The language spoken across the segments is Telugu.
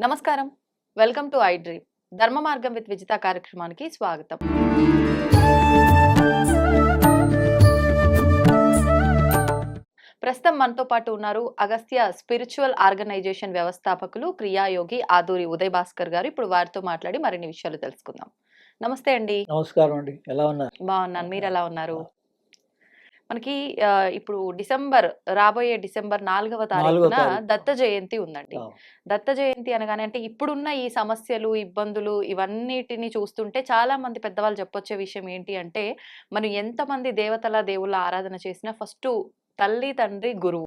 నమస్కారం. Welcome to iDream. ధర్మ మార్గం విత్ విజిత కార్యక్రమానికి స్వాగతం. ప్రస్తుతం మనతో పాటు ఉన్నారు అగస్త్య స్పిరిచువల్ ఆర్గనైజేషన్ వ్యవస్థాపకులు క్రియాయోగి ఆదూరి ఉదయ్ భాస్కర్ గారు. ఇప్పుడు వారితో మాట్లాడి మరిన్ని విషయాలు తెలుసుకుందాం. నమస్తే అండి. నమస్కారం అండి. ఎలా ఉన్నారు? బాగున్నాను. మీరు ఎలా ఉన్నారు? మనకి ఇప్పుడు డిసెంబర్ రాబోయే డిసెంబర్ నాలుగవ తారీఖున తారీఖు. దత్త జయంతి ఉందండి. దత్త జయంతి అనగానే అంటే ఇప్పుడున్న ఈ సమస్యలు ఇబ్బందులు ఇవన్నిటిని చూస్తుంటే చాలా మంది పెద్దవాళ్ళు చెప్పొచ్చే విషయం ఏంటి అంటే మనం ఎంతమంది దేవతల దేవుళ్ళ ఆరాధన చేసినా ఫస్ట్ తల్లి తండ్రి గురువు.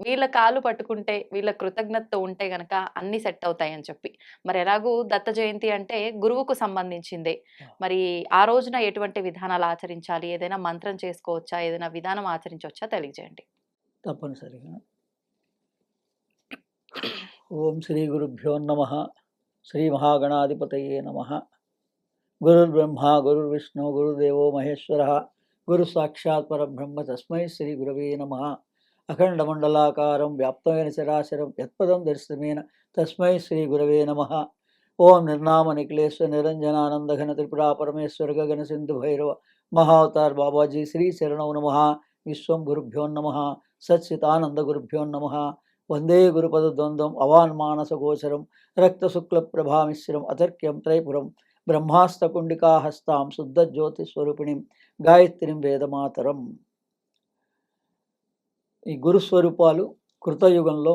వీళ్ళ కాలు పట్టుకుంటే వీళ్ళ కృతజ్ఞతతో ఉంటే గనక అన్ని సెట్ అవుతాయి అని చెప్పి. మరి ఎలాగూ దత్త జయంతి అంటే గురువుకు సంబంధించిందే. మరి ఆ రోజున ఎటువంటి విధానాలు ఆచరించాలి? ఏదైనా మంత్రం చేసుకోవచ్చా? ఏదైనా విధానం ఆచరించవచ్చా? తెలియజేయండి. తప్పనిసరిగా. ఓం శ్రీ గురుభ్యో నమ. శ్రీ మహాగణాధిపతయే నమ. గురుర్బ్రహ్మ గురుర్విష్ణు గురుదేవో మహేశ్వర. గురు సాక్షాత్ పరబ్రహ్మ తస్మై శ్రీ గురవే నమ. அகண்டமண்டலாக்காரம் வியாப்தமேன சராசரம் யத்பதம் தரிசனமேன தஸ்மை ஸ்ரீ குரவே நம ஓம் நிர்நாம நிகிலேஸ்வர நிரஞ்சனானந்தகன திரிபுரா பரமேஸ்வர ககன சிந்து பைரவ மகாவதார் பாபாஜி ஸ்ரீ சரணோ நம விஸ்வம் குருப்பியோ நம சச்சிதானந்த குருப்பியோ நம வந்தே குருபதத்வந்தம் அவான் மானசகோச்சரம் ரத்த அதர்க்கியம் திரைபுரம் பிரம்மாஸ்தகுண்டிகா ஹஸ்தாம் காயத்ரிம் வேதமாதரம் ఈ గురుస్వరూపాలు కృతయుగంలో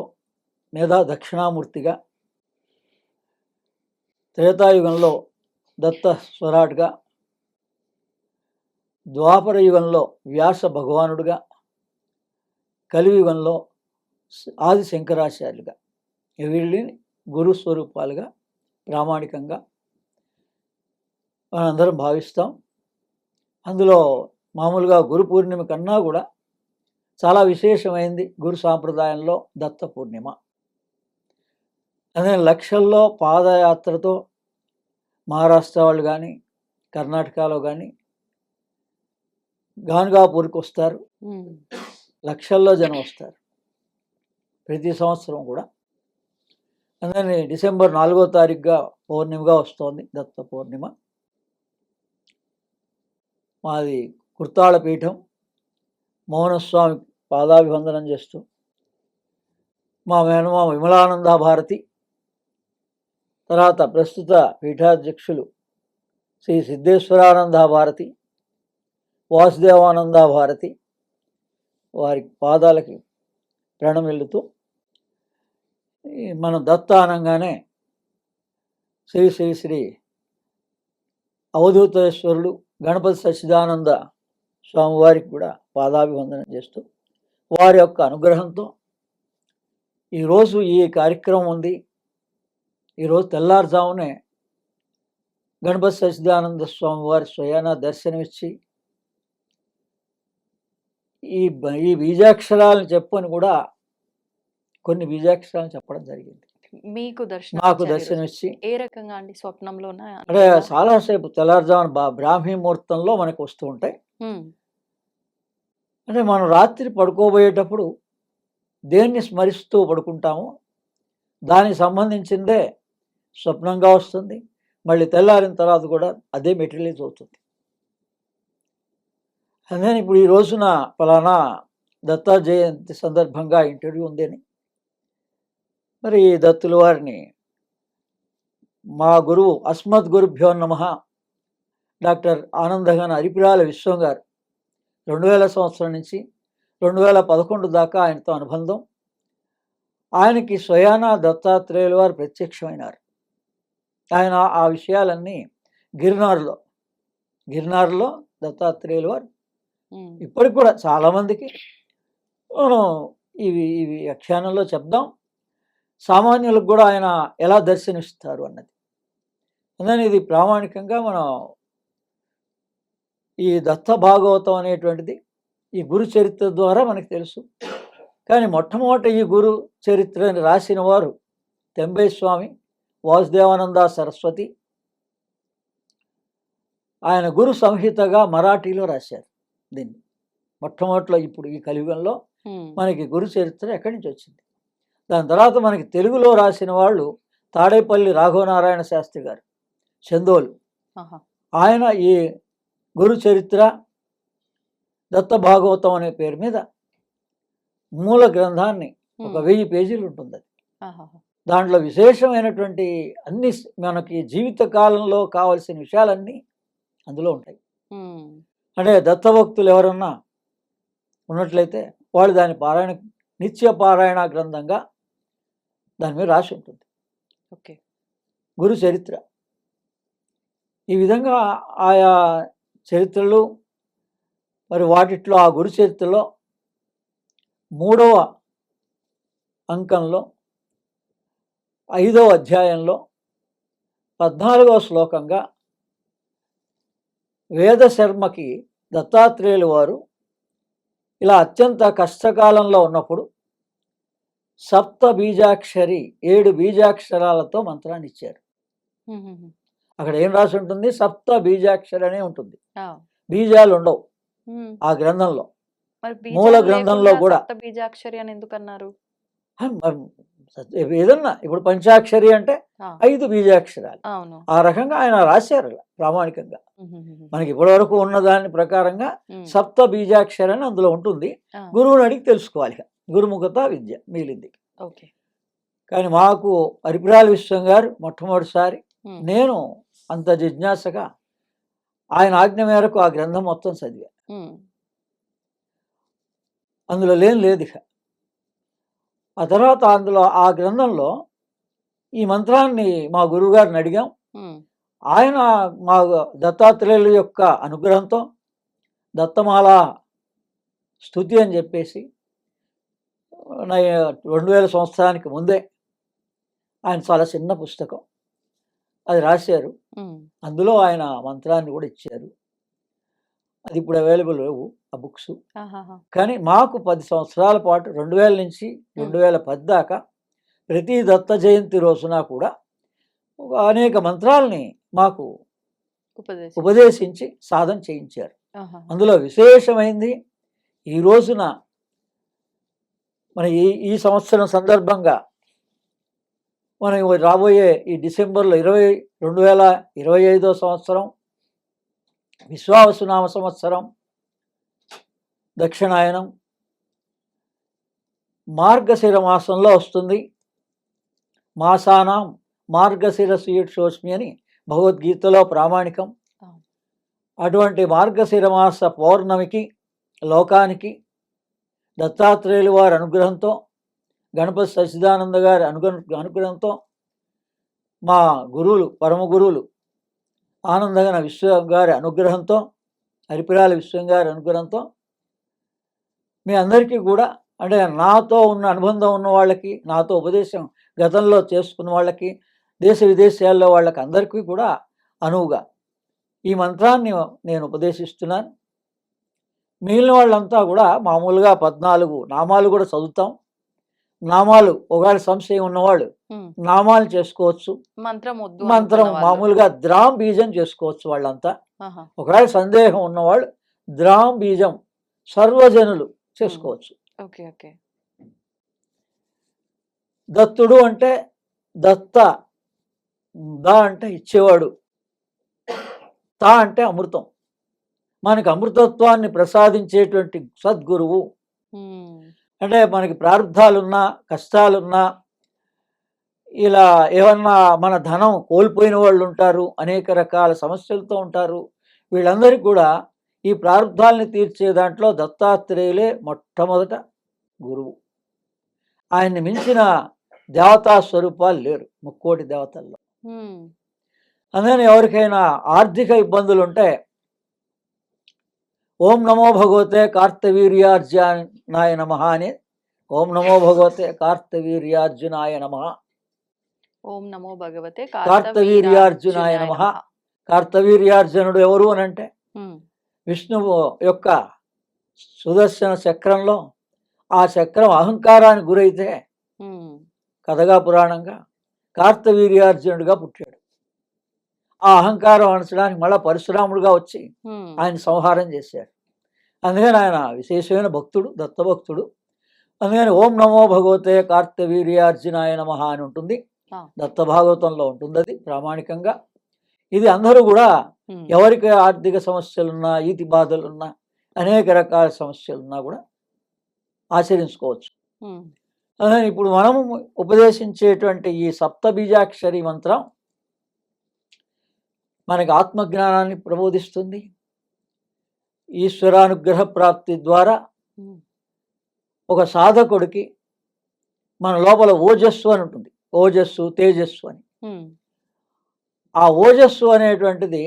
మేధా దక్షిణామూర్తిగా త్రేతాయుగంలో దత్త స్వరాట్గా ద్వాపర యుగంలో వ్యాస భగవానుడుగా కలియుగంలో ఆది శంకరాచార్యులుగా వీళ్ళని గురు స్వరూపాలుగా ప్రామాణికంగా మనందరం భావిస్తాం. అందులో మామూలుగా గురు పూర్ణిమ కన్నా కూడా చాలా విశేషమైంది గురు సాంప్రదాయంలో దత్త పూర్ణిమ. అదే లక్షల్లో పాదయాత్రతో మహారాష్ట్ర వాళ్ళు కానీ కర్ణాటకలో కానీ గాన్గాపూర్కి వస్తారు. లక్షల్లో జనం వస్తారు. ప్రతి సంవత్సరం కూడా. అందుకని డిసెంబర్ నాలుగో తారీఖుగా పౌర్ణిమగా వస్తోంది దత్త పౌర్ణిమ. మాది కుర్తాళ పీఠం మౌనస్వామి పాదాభివందనం చేస్తూ మా మేనమా విమలానంద భారతి తర్వాత ప్రస్తుత పీఠాధ్యక్షులు శ్రీ సిద్ధేశ్వరానంద భారతి వాసుదేవానంద భారతి వారి పాదాలకి ప్రణమిల్లుతూ మనం దత్త అనగానే శ్రీ శ్రీ శ్రీ అవధూతేశ్వరుడు గణపతి సచ్చిదానంద స్వామివారికి కూడా పాదాభివందనం చేస్తూ వారి యొక్క అనుగ్రహంతో ఈరోజు ఈ కార్యక్రమం ఉంది. ఈరోజు తెల్లారుజామునే గణపతి సచ్చిదానంద స్వామి వారి స్వయాన దర్శనమిచ్చి ఈ ఈ బీజాక్షరాలను చెప్పని కూడా కొన్ని బీజాక్షరాలను చెప్పడం జరిగింది. మీకు దర్శనం నాకు దర్శనం. ఇచ్చి ఏ రకంగా అండి స్వప్నంలోనా? అంటే చాలాసేపు తెల్లారుజామున బ్రాహ్మీ ముహూర్తంలో మనకు వస్తూ ఉంటాయి. అంటే మనం రాత్రి పడుకోబోయేటప్పుడు దేన్ని స్మరిస్తూ పడుకుంటామో దానికి సంబంధించిందే స్వప్నంగా వస్తుంది. మళ్ళీ తెల్లారిన తర్వాత కూడా అదే మెటీరియలైజ్ అవుతుంది. అందుకని ఇప్పుడు ఈ రోజున ఫలానా దత్తా జయంతి సందర్భంగా ఇంటర్వ్యూ ఉందని మరి ఈ దత్తుల వారిని మా గురువు అస్మద్ గురుభ్యో నమ డాక్టర్ ఆనందగన అరిపిరాల విశ్వం గారు రెండు వేల సంవత్సరం నుంచి రెండు వేల పదకొండు దాకా ఆయనతో అనుబంధం. ఆయనకి స్వయాన దత్తాత్రేయుల వారు ప్రత్యక్షమైనారు. ఆయన ఆ విషయాలన్నీ గిరినారులో గిరినారులో దత్తాత్రేయుల వారు. ఇప్పటికి కూడా చాలామందికి మనం ఇవి ఇవి వ్యాఖ్యానంలో చెప్దాం. సామాన్యులకు కూడా ఆయన ఎలా దర్శనమిస్తారు అన్నది. అందుకని ఇది ప్రామాణికంగా మనం ఈ దత్త భాగవతం అనేటువంటిది ఈ గురు చరిత్ర ద్వారా మనకు తెలుసు. కానీ మొట్టమొదట ఈ గురు చరిత్రని రాసిన వారు తెంబై స్వామి వాసుదేవానంద సరస్వతి. ఆయన గురు సంహితగా మరాఠీలో రాశారు దీన్ని. మొట్టమొదటిలో ఇప్పుడు ఈ కలియుగంలో మనకి గురు చరిత్ర ఎక్కడి నుంచి వచ్చింది? దాని తర్వాత మనకి తెలుగులో రాసిన వాళ్ళు తాడేపల్లి రాఘవనారాయణ శాస్త్రి గారు చందోలు. ఆయన ఈ గురు చరిత్ర దత్త భాగవతం అనే పేరు మీద మూల గ్రంథాన్ని ఒక. వెయ్యి పేజీలు ఉంటుంది అది. దాంట్లో విశేషమైనటువంటి అన్ని మనకి జీవిత కాలంలో కావలసిన విషయాలన్నీ అందులో ఉంటాయి. అంటే దత్తభక్తులు ఎవరన్నా ఉన్నట్లయితే వాళ్ళు దాని పారాయణ నిత్య పారాయణ గ్రంథంగా దాని మీద రాసి ఉంటుంది ఓకే గురు చరిత్ర ఈ విధంగా ఆయా చరిత్రలు మరి వాటిట్లో ఆ గురు చరిత్రలో మూడవ అంకంలో ఐదవ అధ్యాయంలో పద్నాలుగవ శ్లోకంగా వేదశర్మకి దత్తాత్రేయులు వారు ఇలా అత్యంత కష్టకాలంలో ఉన్నప్పుడు సప్త బీజాక్షరి ఏడు బీజాక్షరాలతో మంత్రాన్ని ఇచ్చారు. అక్కడ ఏం రాసి ఉంటుంది? సప్త బీజాక్షరి అనే ఉంటుంది. బీజాలు ఉండవు. ఆ గ్రంథంలో. మూల గ్రంథంలో కూడా. బీజాక్షరి అని ఎందుకు అన్నారు హ, మరి సత్- ఏదన్నా ఇప్పుడు పంచాక్షరి అంటే ఐదు బీజాక్షరాలు. ఆ రకంగా ఆయన రాశారు ప్రామాణికంగా. మనకి ఇప్పటివరకు ఉన్న దాని ప్రకారంగా. సప్త బీజాక్షరి అని అందులో ఉంటుంది. గురువుని అడిగి తెలుసుకోవాలి. గురుముఖత విద్య మిగిలింది. కానీ మాకు అరిపిరాల విశ్వం గారు మొట్టమొదటిసారి నేను అంత జిజ్ఞాసగా ఆయన ఆజ్ఞ మేరకు ఆ గ్రంథం మొత్తం చదివా అందులో లేని లేదు ఇక. ఆ తర్వాత అందులో ఆ గ్రంథంలో ఈ మంత్రాన్ని మా గురువుగారిని అడిగాం. ఆయన మా దత్తాత్రేయుల యొక్క అనుగ్రహంతో దత్తమాల స్థుతి అని చెప్పేసి రెండు వేల సంవత్సరానికి ముందే ఆయన చాలా చిన్న పుస్తకం. అది రాశారు. అందులో ఆయన మంత్రాన్ని కూడా ఇచ్చారు. అది ఇప్పుడు అవైలబుల్ లేవు ఆ బుక్స్. కానీ మాకు పది సంవత్సరాల పాటు రెండు వేల నుంచి రెండు వేల పది దాకా ప్రతి దత్త జయంతి రోజున కూడా అనేక మంత్రాల్ని మాకు ఉపదేశం ఉపదేశించి సాధన చేయించారు. అందులో విశేషమైంది ఈ రోజున మన ఈ ఈ సంవత్సరం సందర్భంగా మనం రాబోయే ఈ డిసెంబర్లో ఇరవై రెండు వేల ఇరవై ఐదో సంవత్సరం విశ్వావసునామ సంవత్సరం దక్షిణాయనం మార్గశిర మాసంలో వస్తుంది మాసానాం మార్గశిర శీర్షోష్మి అని భగవద్గీతలో ప్రామాణికం. అటువంటి మార్గశిర మాస పౌర్ణమికి లోకానికి దత్తాత్రేయులు వారి అనుగ్రహంతో గణపతి సచిదానంద గారి అనుగ్రహ అనుగ్రహంతో మా గురువులు పరమ గురువులు ఆనందగన విశ్వం గారి అనుగ్రహంతో హరిపిరాల విశ్వం గారి అనుగ్రహంతో మీ అందరికీ కూడా అంటే నాతో ఉన్న అనుబంధం ఉన్న వాళ్ళకి నాతో ఉపదేశం గతంలో చేసుకున్న వాళ్ళకి దేశ విదేశాల్లో వాళ్ళకి అందరికీ కూడా అనువుగా ఈ మంత్రాన్ని నేను ఉపదేశిస్తున్నాను. మిగిలిన వాళ్ళంతా కూడా మామూలుగా పద్నాలుగు నామాలు కూడా చదువుతాం. నామాలు ఒకవేళ సంశయం ఉన్నవాళ్ళు నామాలు చేసుకోవచ్చు. మంత్రం మంత్రం. మామూలుగా ద్రాం బీజం చేసుకోవచ్చు వాళ్ళంతా. ఒకవేళ సందేహం ఉన్నవాళ్ళు ద్రాం బీజం సర్వజనులు చేసుకోవచ్చు. Okay okay. దత్తుడు అంటే దత్త ద అంటే ఇచ్చేవాడు తా అంటే అమృతం. మనకి అమృతత్వాన్ని ప్రసాదించేటువంటి సద్గురువు అంటే మనకి ప్రారంధాలున్నా కష్టాలున్నా ఇలా ఏమన్నా మన ధనం కోల్పోయిన వాళ్ళు ఉంటారు అనేక రకాల సమస్యలతో ఉంటారు. వీళ్ళందరికీ కూడా ఈ ప్రారంధాలని తీర్చే దాంట్లో దత్తాత్రేయులే మొట్టమొదట గురువు. ఆయన్ని మించిన దేవతా స్వరూపాలు లేరు ముక్కోటి దేవతల్లో. అందుకని ఎవరికైనా ఆర్థిక ఇబ్బందులు ఉంటే ఓం నమో భగవతే కార్తవీర్యార్జునాయ నమ అని. ఓం నమో భగవతే కార్తవీర్యార్జునాయ నమ. ఓం నమో భగవతే కార్తవీర్యార్జునాయ నమః. కార్తవీర్యార్జునుడు ఎవరు అని అంటే విష్ణువు యొక్క సుదర్శన చక్రంలో ఆ చక్రం అహంకారానికి గురైతే కథగా పురాణంగా కార్తవీర్యార్జునుడిగా పుట్టాడు. ఆ అహంకారం అణచడానికి మళ్ళా పరశురాముడుగా వచ్చి ఆయన సంహారం చేశాడు. అందుకని ఆయన విశేషమైన భక్తుడు దత్తభక్తుడు. అందుకని ఓం నమో భగవతే కార్తవీర్యార్జునాయ నమ అని ఉంటుంది. ఆ. దత్త భాగవతంలో ఉంటుంది అది ప్రామాణికంగా. ఇది అందరూ కూడా ఎవరికి ఆర్థిక సమస్యలున్నా ఈతి బాధలున్నా అనేక రకాల సమస్యలున్నా కూడా ఆచరించుకోవచ్చు. ఇప్పుడు మనం ఉపదేశించేటువంటి ఈ సప్త బీజాక్షరి మంత్రం మనకి ఆత్మజ్ఞానాన్ని ప్రబోధిస్తుంది. ఈశ్వరానుగ్రహ ప్రాప్తి ద్వారా ఒక సాధకుడికి మన లోపల ఓజస్సు అని ఉంటుంది. ఓజస్సు తేజస్సు అని. ఆ ఓజస్సు అనేటువంటిది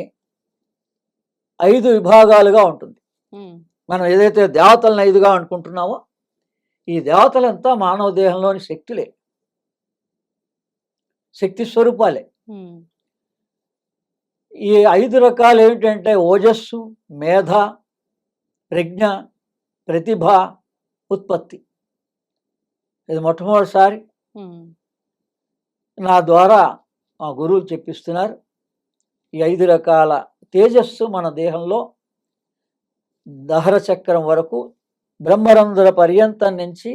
ఐదు విభాగాలుగా ఉంటుంది. మనం ఏదైతే దేవతలను ఐదుగా అనుకుంటున్నామో ఈ దేవతలంతా మానవ దేహంలోని శక్తులే. శక్తి స్వరూపాలే. ఈ ఐదు రకాలు ఏమిటంటే ఓజస్సు మేధ ప్రజ్ఞ ప్రతిభ ఉత్పత్తి. ఇది మొట్టమొదటిసారి నా ద్వారా మా గురువులు చెప్పిస్తున్నారు. ఈ ఐదు రకాల తేజస్సు మన దేహంలో దహర చక్రం వరకు బ్రహ్మరంధ్ర పర్యంతం నుంచి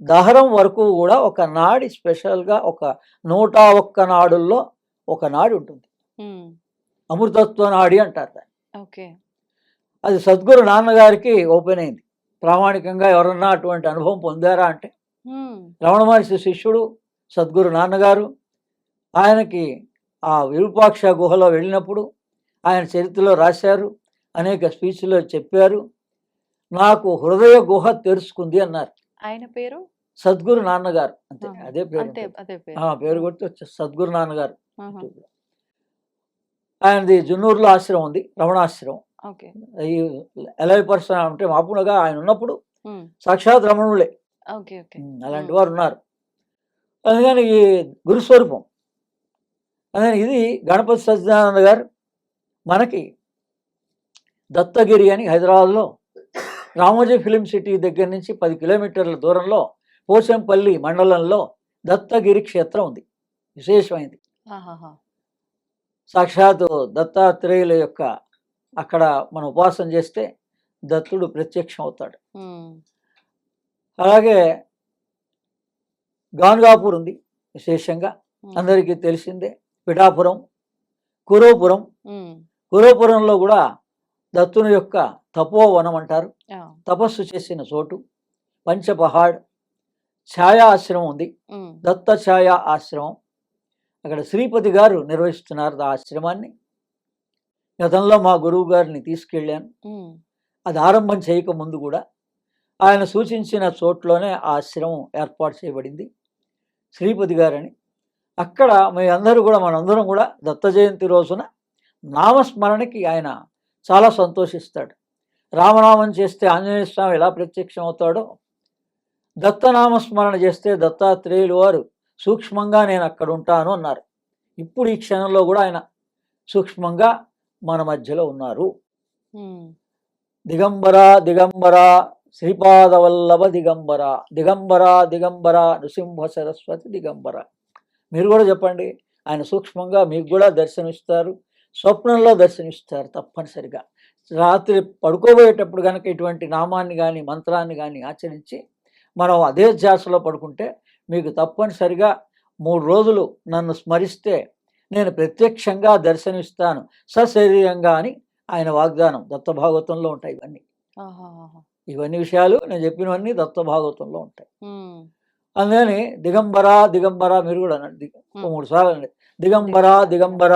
దహరం వరకు కూడా ఒక నాడి స్పెషల్గా ఒక నూట ఒక్క నాడుల్లో ఒక నాడి ఉంటుంది. అమృతత్వ నాడి అంటారు దాన్ని. ఓకే. అది సద్గురు నాన్నగారికి ఓపెన్ అయింది. ప్రామాణికంగా ఎవరన్నా అటువంటి అనుభవం పొందారా అంటే రమణ మహర్షి శిష్యుడు సద్గురు నాన్నగారు ఆయనకి ఆ విరూపాక్ష గుహలో వెళ్ళినప్పుడు ఆయన చరిత్రలో రాశారు అనేక స్పీచ్లో చెప్పారు. నాకు హృదయ గుహ తెరుచుకుంది అన్నారు. ఆయన పేరు? సద్గురు నాన్నగారు. అంతే. అదే పేరు పేరు. ఆ, పేరు కొట్టి సద్గురు నాన్నగారు. ఆయనది జున్నూరులో ఆశ్రమం ఉంది రమణాశ్రమం. ఈ ఎలై పర్సన్ అంటే మామూలుగా ఆయన ఉన్నప్పుడు సాక్షాత్ రమణులే. అలాంటి. వారు ఉన్నారు. అందుకని ఈ గురుస్వరూపం. అందుకని ఇది గణపతి సత్యనారాయణ గారు మనకి దత్తగిరి అని హైదరాబాద్లో రామోజీ ఫిలిం సిటీ దగ్గర నుంచి పది కిలోమీటర్ల దూరంలో పోచంపల్లి మండలంలో దత్తగిరి క్షేత్రం ఉంది. విశేషమైంది. ఆహాహా, సాక్షాత్ దత్తాత్రేయుల యొక్క అక్కడ మనం ఉపాసన చేస్తే దత్తుడు ప్రత్యక్షం అవుతాడు అలాగే గాన్గాపూర్ ఉంది విశేషంగా. అందరికీ తెలిసిందే పిఠాపురం కురోపురం. కురోపురంలో కూడా దత్తుని యొక్క తపోవనం అంటారు. తపస్సు చేసిన చోటు. పంచపహాడ్ ఛాయా ఆశ్రమం ఉంది. దత్త ఛాయా ఆశ్రమం అక్కడ శ్రీపతి గారు నిర్వహిస్తున్నారు ఆ ఆశ్రమాన్ని. గతంలో మా గురువు గారిని తీసుకెళ్ళాను. అది ఆరంభం చేయక ముందు కూడా ఆయన సూచించిన చోట్లోనే ఆ ఆశ్రమం ఏర్పాటు చేయబడింది. శ్రీపతి గారని. అక్కడ మీ అందరూ కూడా మనందరం కూడా దత్త జయంతి రోజున నామస్మరణకి ఆయన చాలా సంతోషిస్తాడు. రామనామం చేస్తే ఆంజనేయ స్వామి ఎలా ప్రత్యక్షం అవుతాడో దత్తనామస్మరణ చేస్తే దత్తాత్రేయులు వారు సూక్ష్మంగా నేను అక్కడ ఉంటాను అన్నారు. ఇప్పుడు ఈ క్షణంలో కూడా ఆయన సూక్ష్మంగా మన మధ్యలో ఉన్నారు. దిగంబర దిగంబర శ్రీపాదవల్లభ దిగంబర దిగంబర దిగంబర నృసింహ సరస్వతి దిగంబర. మీరు కూడా చెప్పండి ఆయన సూక్ష్మంగా మీకు కూడా దర్శనమిస్తారు స్వప్నంలో దర్శనమిస్తారు తప్పనిసరిగా. రాత్రి పడుకోబోయేటప్పుడు కనుక ఇటువంటి నామాన్ని కానీ మంత్రాన్ని కానీ ఆచరించి మనం అదే ధ్యాసలో పడుకుంటే మీకు తప్పనిసరిగా మూడు రోజులు నన్ను స్మరిస్తే నేను ప్రత్యక్షంగా దర్శనమిస్తాను. సశరీరంగా అని ఆయన వాగ్దానం దత్త భాగవతంలో ఉంటాయి ఇవన్నీ. ఇవన్నీ విషయాలు నేను చెప్పినవన్నీ దత్త భాగవతంలో ఉంటాయి అందుకని దిగంబర దిగంబర మీరు కూడా అనండి. మూడు సార్లు అండి దిగంబర దిగంబర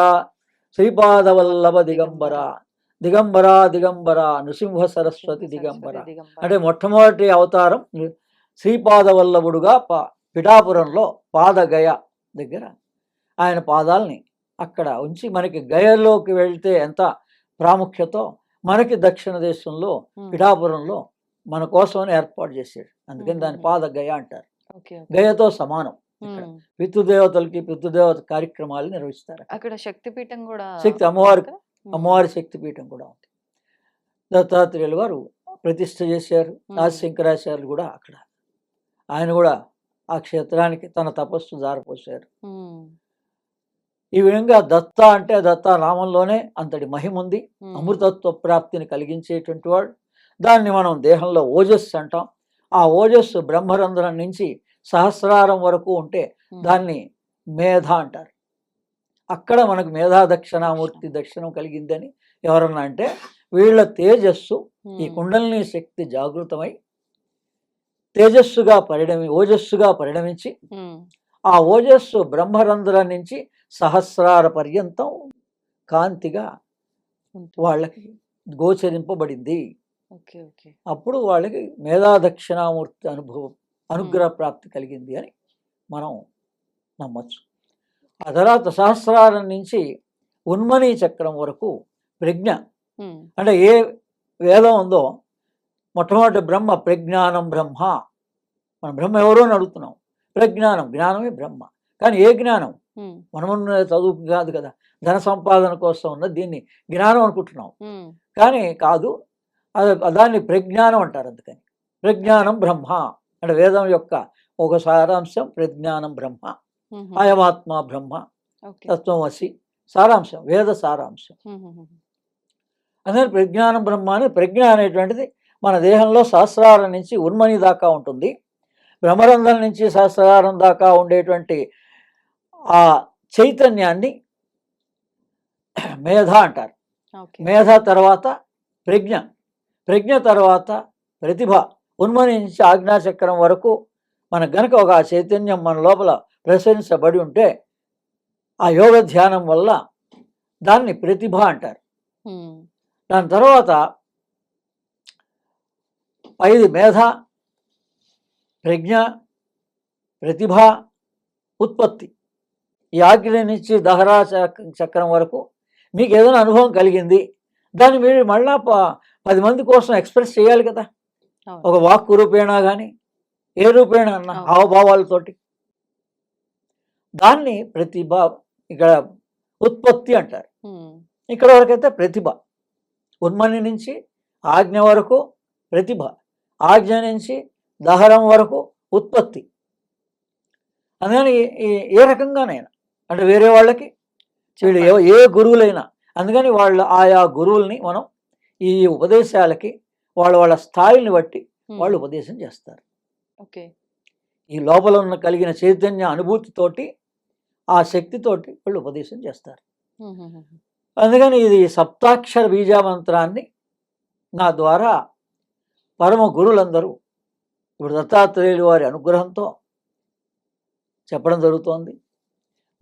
శ్రీపాదవల్లభ దిగంబర దిగంబర దిగంబర నృసింహ సరస్వతి దిగంబర. అంటే మొట్టమొదటి అవతారం శ్రీపాదవల్లభుడుగా పా పిఠాపురంలో పాదగయ దగ్గర ఆయన పాదాలని అక్కడ ఉంచి మనకి గయలోకి వెళ్తే ఎంత ప్రాముఖ్యతో మనకి దక్షిణ దేశంలో పిఠాపురంలో మన కోసం ఏర్పాటు చేశాడు. అందుకని దాని మ్మ్. పాదగయ అంటారు. గయతో సమానం పితృదేవతలకి పితృదేవత కార్యక్రమాలు నిర్వహిస్తారు అక్కడ. శక్తిపీఠం కూడా శక్తి అమ్మవారి- అమ్మవారి శక్తిపీఠం కూడా ఉంది. దత్తాత్రేయులు వారు ప్రతిష్ఠ చేశారు. మ్మ్. ఆదిశంకరాచార్యులు కూడా అక్కడ. ఆయన కూడా ఆ క్షేత్రానికి తన తపస్సు జారపోశారు. ఈ విధంగా దత్త అంటే దత్త నామంలోనే అంతటి మహిమ ఉంది అమృతత్వ ప్రాప్తిని కలిగించేటువంటి వాడు. దాన్ని మనం దేహంలో ఓజస్సు అంటాం. ఆ ఓజస్సు బ్రహ్మరంధ్రం నుంచి సహస్రారం వరకు ఉంటే దాన్ని మేధ అంటారు. అక్కడ మనకు మేధా దక్షిణామూర్తి దక్షిణం కలిగిందని ఎవరన్నా అంటే వీళ్ళ తేజస్సు ఈ కుండలిని శక్తి జాగృతమై తేజస్సుగా పరిణమి ఓజస్సుగా పరిణమించి ఆ ఓజస్సు బ్రహ్మరంధ్రం నుంచి సహస్రార పర్యంతం కాంతిగా. వాళ్ళకి గోచరింపబడింది. Okay okay. అప్పుడు వాళ్ళకి మేధా దక్షిణామూర్తి అనుభవం అనుగ్రహ ప్రాప్తి కలిగింది అని మనం నమ్మచ్చు. ఆ తర్వాత సహస్రారం నుంచి ఉన్మని చక్రం వరకు ప్రజ్ఞ అంటే ఏ వేదం ఉందో మొట్టమొదటి బ్రహ్మ ప్రజ్ఞానం బ్రహ్మ. మన బ్రహ్మ ఎవరో అని అడుగుతున్నాం. ప్రజ్ఞానం జ్ఞానమే బ్రహ్మ. కానీ ఏ జ్ఞానం? మనమున్న చదువు కాదు కదా. ధన సంపాదన కోసం ఉన్న దీన్ని జ్ఞానం అనుకుంటున్నాం. కానీ కాదు అది దాన్ని ప్రజ్ఞానం అంటారు అందుకని. ప్రజ్ఞానం బ్రహ్మ. అంటే వేదం యొక్క ఒక సారాంశం ప్రజ్ఞానం బ్రహ్మ. అయమాత్మ బ్రహ్మ. ఓకే. తత్వమసి సారాంశం వేద సారాంశం. అందుకని ప్రజ్ఞానం బ్రహ్మ అని ప్రజ్ఞ అనేటువంటిది మన దేహంలో సహస్రారం నుంచి ఉన్మని దాకా ఉంటుంది. బ్రహ్మరంధ్రం నుంచి సహస్రారం దాకా ఉండేటువంటి ఆ చైతన్యాన్ని మేధ అంటారు. మేధ తర్వాత ప్రజ్ఞ. ప్రజ్ఞ తర్వాత ప్రతిభ. ఉన్మని నుంచి ఆజ్ఞాచక్రం వరకు మన గనక ఒక ఆ చైతన్యం మన లోపల ప్రసరించబడి ఉంటే ఆ యోగ ధ్యానం వల్ల దాన్ని ప్రతిభ అంటారు. దాని తర్వాత ఐదు మేధ ప్రజ్ఞ ప్రతిభ ఉత్పత్తి. ఈ ఆజ్ఞ నుంచి దహరా చక్- చక్రం వరకు మీకు ఏదైనా అనుభవం కలిగింది దాన్ని మీరు మళ్ళా పది మంది కోసం ఎక్స్ప్రెస్ చేయాలి కదా. ఒక వాక్కు రూపేణా కానీ ఏ రూపేణ అన్న. హావభావాలతోటి. దాన్ని ప్రతిభ ఇక్కడ ఉత్పత్తి అంటారు. ఇక్కడ వరకైతే ప్రతిభ. ఉన్మని నుంచి ఆజ్ఞ వరకు ప్రతిభ. ఆజ్ఞ నుంచి దహరం వరకు ఉత్పత్తి. అందుకని ఏ రకంగానైనా అంటే వేరే వాళ్ళకి వీళ్ళు చెప్పండి. ఏ ఏ గురువులైనా అందుకని వాళ్ళ ఆయా గురువుల్ని మనం ఈ ఉపదేశాలకి వాళ్ళ వాళ్ళ స్థాయిని బట్టి వాళ్ళు ఉపదేశం చేస్తారు. ఓకే. ఈ లోపల ఉన్న కలిగిన చైతన్య అనుభూతితోటి ఆ శక్తితోటి వాళ్ళు ఉపదేశం చేస్తారు. అందుకని ఇది సప్తాక్షర బీజామంత్రాన్ని నా ద్వారా పరమ గురులందరూ ఇప్పుడు దత్తాత్రేయులు వారి అనుగ్రహంతో చెప్పడం జరుగుతోంది.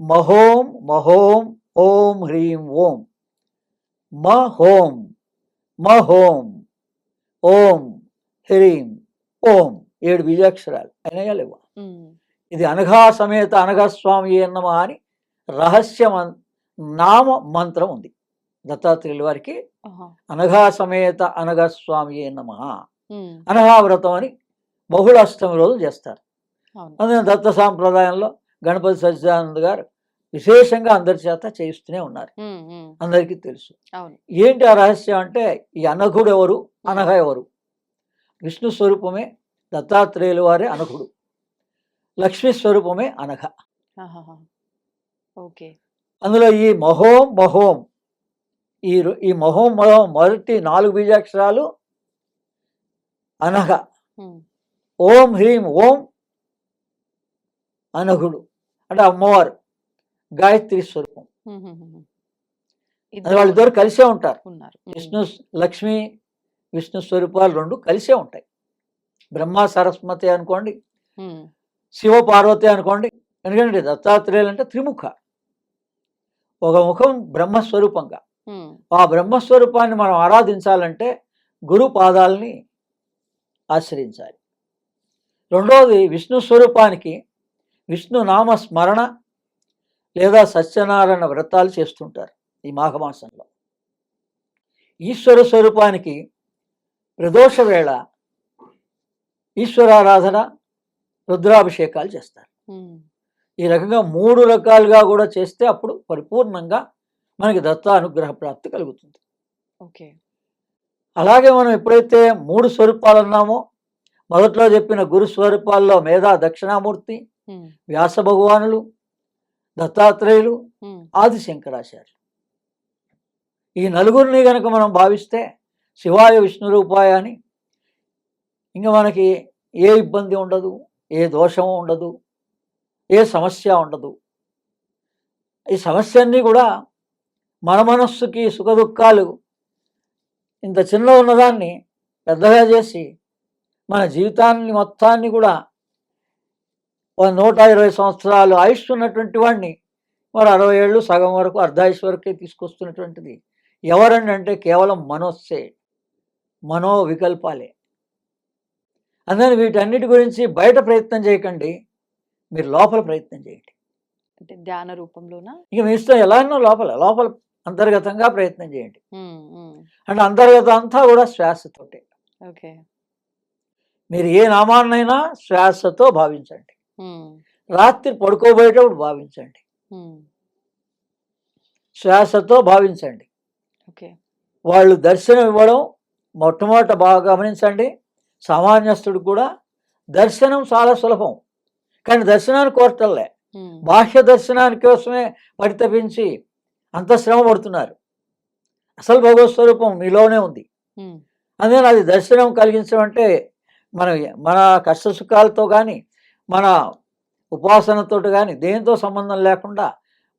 మహోం మహోం ఓం హ్రీం ఓం. మహోం మహోం ఓం హ్రీం ఓం. ఏడు బీజాక్షరాలు అయినాయా లేవా? ఇది అనఘా సమేత అనఘా స్వామి నమ అని రహస్య మం- నామ మంత్రం ఉంది. దత్తాత్రేయుల వారికి అనఘా సమేత అనఘా స్వామి నమ. ఉమ్, అనఘా వ్రతం అని బహుళాష్టమి రోజు చేస్తారు. అందుకని దత్త సాంప్రదాయంలో గణపతి సచ్చిదానంద్ గారు విశేషంగా అందరి చేత చేయిస్తూనే ఉన్నారు. అందరికీ తెలుసు. ఏంటి ఆ రహస్యం అంటే ఈ అనఘుడు ఎవరు? అనఘ ఎవరు? విష్ణు స్వరూపమే దత్తాత్రేయుల వారే అనఘుడు. లక్ష్మీ స్వరూపమే అనఘ. ఓకే. అందులో ఈ మహోం మహోం ఈ ఈ మహోం మహోం మొదటి నాలుగు బీజాక్షరాలు అనఘ ఓం హ్రీం ఓం అనఘుడు అంటే అమ్మవారు గాయత్రి స్వరూపం. వాళ్ళిద్దరు కలిసే ఉంటారు. విష్ణు లక్ష్మి విష్ణు స్వరూపాలు రెండు కలిసే ఉంటాయి. బ్రహ్మ సరస్వతి అనుకోండి శివ పార్వతి అనుకోండి ఎందుకంటే దత్తాత్రేయులు అంటే త్రిముఖ. ఒక ముఖం బ్రహ్మస్వరూపంగా. ఆ బ్రహ్మస్వరూపాన్ని మనం ఆరాధించాలంటే గురు పాదాలని ఆశ్రయించాలి. రెండవది విష్ణు స్వరూపానికి విష్ణు నామ స్మరణ లేదా సత్యనారాయణ వ్రతాలు చేస్తుంటారు ఈ మాఘమాసంలో. ఈశ్వర స్వరూపానికి ప్రదోష వేళ ఈశ్వరారాధన రుద్రాభిషేకాలు చేస్తారు. ఈ రకంగా మూడు రకాలుగా కూడా చేస్తే అప్పుడు పరిపూర్ణంగా మనకి దత్త అనుగ్రహ ప్రాప్తి కలుగుతుంది. ఓకే. అలాగే మనం ఎప్పుడైతే మూడు స్వరూపాలు అన్నామో మొదట్లో చెప్పిన గురు స్వరూపాల్లో మేధా దక్షిణామూర్తి వ్యాస భగవానులు దత్తాత్రేయులు ఆది శంకరాచార్యులు. ఈ నలుగురిని గనక మనం భావిస్తే శివాయ విష్ణు రూపాయ అని ఇంకా మనకి ఏ ఇబ్బంది ఉండదు ఏ దోషము ఉండదు ఏ సమస్య ఉండదు. ఈ సమస్య అన్నీ కూడా మన మనస్సుకి సుఖదుఖాలు ఇంత చిన్న ఉన్నదాన్ని పెద్దగా చేసి మన జీవితాన్ని మొత్తాన్ని కూడా ఒక నూట ఇరవై సంవత్సరాలు ఆయుష్ ఉన్నటువంటి వాడిని మరి అరవై ఏళ్ళు సగం వరకు అర్ధాయుష్ వరకే తీసుకొస్తున్నటువంటిది ఎవరండి అంటే కేవలం మనోస్సే మనో వికల్పాలే అందుకని వీటన్నిటి గురించి బయట ప్రయత్నం చేయకండి మీరు లోపల ప్రయత్నం చేయండి. అంటే ధ్యాన రూపంలోనా? ఇక మీ ఇష్టం ఎలా ఉన్నా లోపల లోపల అంతర్గతంగా ప్రయత్నం చేయండి. అంటే అంతర్గతం అంతా కూడా శ్వాసతోటే. ఓకే. మీరు ఏ నామాన్నైనా శ్వాసతో భావించండి. రాత్రి పడుకోబోయేటప్పుడు భావించండి. శ్వాసతో భావించండి. వాళ్ళు దర్శనం ఇవ్వడం మొట్టమొదట బాగా గమనించండి. సామాన్యస్తుడు కూడా దర్శనం చాలా సులభం. కానీ దర్శనాన్ని కోరటంలే బాహ్య దర్శనానికి కోసమే పరితపించి అంత శ్రమ పడుతున్నారు. అసలు భగవత్ స్వరూపం మీలోనే ఉంది. అందుకని అది దర్శనం కలిగించడం అంటే మన మన కష్ట సుఖాలతో కానీ మన ఉపాసనతో కానీ దేనితో సంబంధం లేకుండా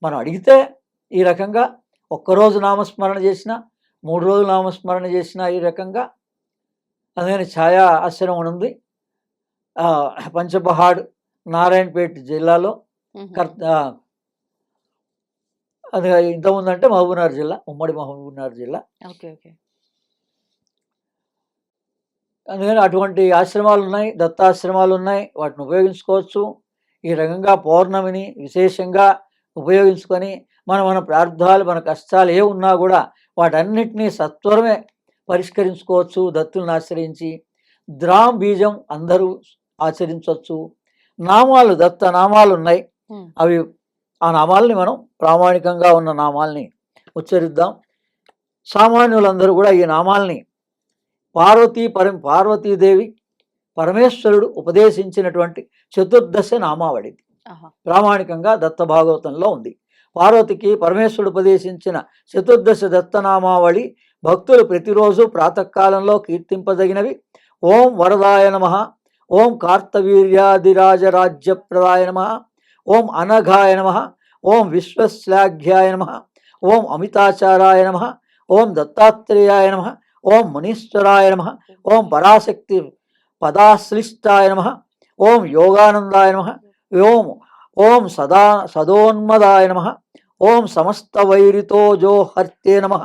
మనం అడిగితే ఈ రకంగా ఒక్కరోజు నామస్మరణ చేసిన మూడు రోజులు నామస్మరణ చేసిన ఈ రకంగా అందుకని ఛాయా ఆశ్రమం ఉంది. ఆ, పంచపహాడ్ నారాయణపేట జిల్లాలో ఉమ్. కర్ ఆ, అది ఇంతకుముందంటే మహబూబ్నగర్ జిల్లా ఉమ్మడి మహబూబ్నగర్ జిల్లా. Okay okay. అందుకని అటువంటి ఆశ్రమాలు ఉన్నాయి దత్తాశ్రమాలు ఉన్నాయి వాటిని ఉపయోగించుకోవచ్చు. ఈ రకంగా పౌర్ణమిని విశేషంగా ఉపయోగించుకొని మన మన ప్రార్థాలు మన కష్టాలు ఏ ఉన్నా కూడా వాటన్నిటినీ సత్వరమే పరిష్కరించుకోవచ్చు దత్తులను ఆశ్రయించి. ద్రాం బీజం అందరూ ఆచరించవచ్చు నామాలు దత్త నామాలు ఉన్నాయి అవి ఆ నామాల్ని మనం ప్రామాణికంగా ఉన్న నామాల్ని ఉచ్చరిద్దాం. సామాన్యులందరూ కూడా ఈ నామాల్ని పార్వతీ పరం పార్వతీదేవి పరమేశ్వరుడు ఉపదేశించినటువంటి చతుర్దశ నామావళిది. ఆహా. ప్రామాణికంగా దత్త భాగవతంలో ఉంది. పార్వతికి పరమేశ్వరుడు ఉపదేశించిన చతుర్దశ దత్తనామావళి భక్తులు ప్రతిరోజు ప్రాతకాలంలో కీర్తింపదగినవి. ఓం వరదాయ నమ. ఓం కార్తవీర్యాదిరాజరాజ్యప్రదాయ నమ. ఓం అనఘాయ నమ ఓం విశ్వశ్లాఘ్యాయ నమ ఓం అమితాచారాయ నమ ఓం దత్తాత్రేయాయ నమ ఓం మునీశ్వరాయ నమ ఓం పరాశక్తి పదాశ్లిష్టాయ నమ ఓం యోగానందాయ నమ ఓం ఓం సదా సదోన్మదాయ నమ ఓం సమస్తవైరితోజో హర్తే నమ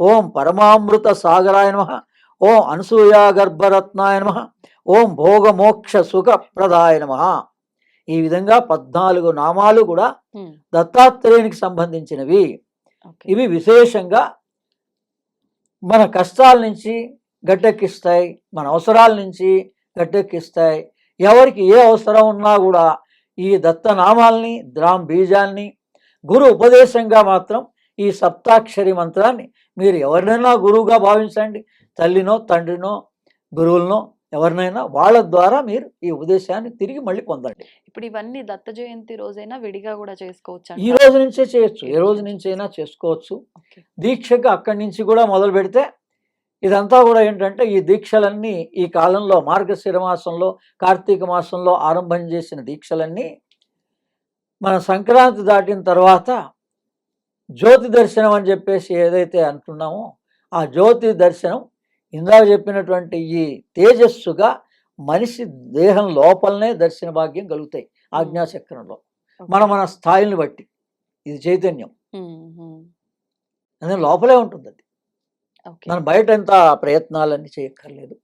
ఓం పరమామృత సాగరాయ నమ ఓం అనసూయాగర్భరత్నాయ నమ ఓం భోగమోక్ష సుఖప్రదాయ నమ ఈ విధంగా పద్నాలుగు నామాలు కూడా దత్తాత్రేయునికి సంబంధించినవి. ఇవి విశేషంగా మన కష్టాల నుంచి గట్టెక్కిస్తాయి మన అవసరాల నుంచి గట్టెక్కిస్తాయి. ఎవరికి ఏ అవసరం ఉన్నా కూడా ఈ దత్తనామాల్ని ద్రాం బీజాన్ని గురు ఉపదేశంగా మాత్రం ఈ సప్తాక్షరి మంత్రాన్ని మీరు ఎవరినైనా గురువుగా భావించండి. తల్లినో తండ్రినో గురువులనో ఎవరినైనా వాళ్ళ ద్వారా మీరు ఈ ఉపదేశాన్ని తిరిగి మళ్ళీ పొందండి. ఇప్పుడు ఇవన్నీ దత్త జయంతి రోజైనా విడిగా కూడా చేసుకోవచ్చు ఈ రోజు నుంచే చేయొచ్చు. ఏ రోజు నుంచైనా చేసుకోవచ్చు. దీక్షకు అక్కడి నుంచి కూడా మొదలు పెడితే ఇదంతా కూడా ఏంటంటే ఈ దీక్షలన్నీ ఈ కాలంలో మార్గశిర మాసంలో కార్తీక మాసంలో ఆరంభం చేసిన దీక్షలన్నీ మన సంక్రాంతి దాటిన తర్వాత జ్యోతి దర్శనం అని చెప్పేసి ఏదైతే అంటున్నామో ఆ జ్యోతి దర్శనం ఇందాక చెప్పినటువంటి ఈ తేజస్సుగా మనిషి దేహం లోపలనే దర్శన భాగ్యం కలుగుతాయి ఆజ్ఞాచక్రంలో. మన మన స్థాయిని బట్టి. ఇది చైతన్యం. ఉమ్, ఉమ్, అదే లోపలే ఉంటుంది అది మనం బయట ఎంత ప్రయత్నాలన్నీ చేయక్కర్లేదు.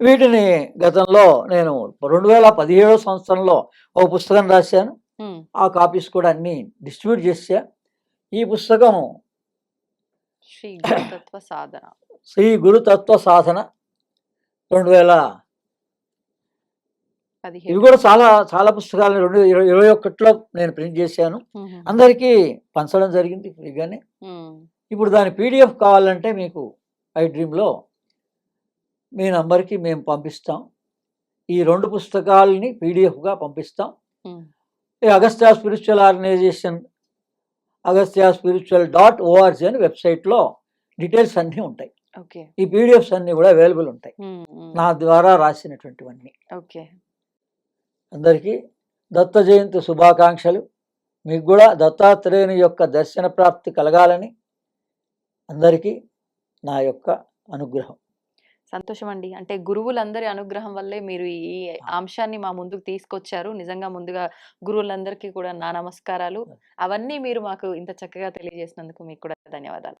వీటిని గతంలో నేను రెండు వేల పదిహేడో సంవత్సరంలో ఒక పుస్తకం రాశాను. ఆ కాపీస్ కూడా అన్నీ డిస్ట్రిబ్యూట్ చేశా. ఈ పుస్తకం శ్రీ సాధన. శ్రీ గురుతత్వ సాధన రెండు వేల ఇవి కూడా చాలా చాలా పుస్తకాలు. రెండు ఇరవై ఒకటిలో నేను ప్రింట్ చేశాను. అందరికీ పంచడం జరిగింది ఫ్రీగానే. ఇప్పుడు దాని పీడిఎఫ్ కావాలంటే మీకు ఐ డ్రీమ్లో మీ నంబర్కి మేము పంపిస్తాం. ఈ రెండు పుస్తకాలని పీడిఎఫ్గా పంపిస్తాం. ఈ Agastya spiritual organization Agastya spiritual dot ORG అని వెబ్సైట్లో డీటెయిల్స్ అన్నీ ఉంటాయి. ఈ పీడిఎఫ్స్ అన్నీ కూడా అవైలబుల్ ఉంటాయి. నా ద్వారా రాసినటువంటివన్నీ. ఓకే. అందరికీ దత్త జయంతి శుభాకాంక్షలు. మీకు కూడా దత్తాత్రేయుని యొక్క దర్శన ప్రాప్తి కలగాలని అందరికీ నా యొక్క అనుగ్రహం. సంతోషం అండి అంటే గురువులందరి అనుగ్రహం వల్లే మీరు ఈ అంశాన్ని మా ముందుకు తీసుకొచ్చారు. నిజంగా ముందుగా గురువులందరికీ కూడా నా నమస్కారాలు. అవన్నీ మీరు మాకు ఇంత చక్కగా తెలియజేసినందుకు మీకు కూడా ధన్యవాదాలు.